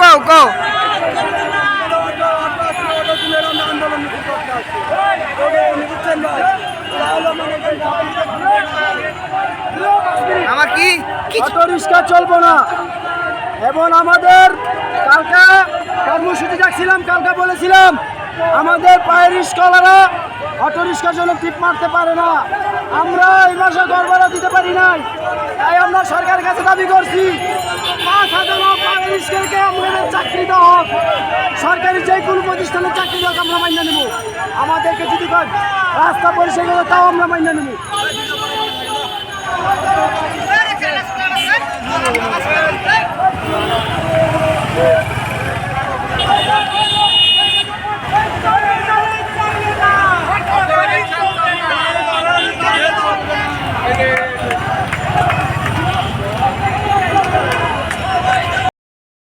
কও কও আমার কি? কি? অটো রিক্সা চলবো না। এবং আমাদের কালকা কর্মসূচি ডাকছিলাম কালকা বলেছিলাম আমাদের পায়ের রিক্সাওয়ালারা অটো রিক্সার জন্য টিপ মারতে পারে না। আমরা এই মাসে গড়বড়া দিতে পারি নাই তাই আমরা সরকারের কাছে দাবি করছি। প্রতিষ্ঠানের চাকরি দেওয়া হোক, সরকারি যে কোনো প্রতিষ্ঠানের চাকরি দেওয়া আমরা মাইনে নেব আমাদেরকে যদি রাস্তা পরিষেবা তাও আমরা মাইনে নেব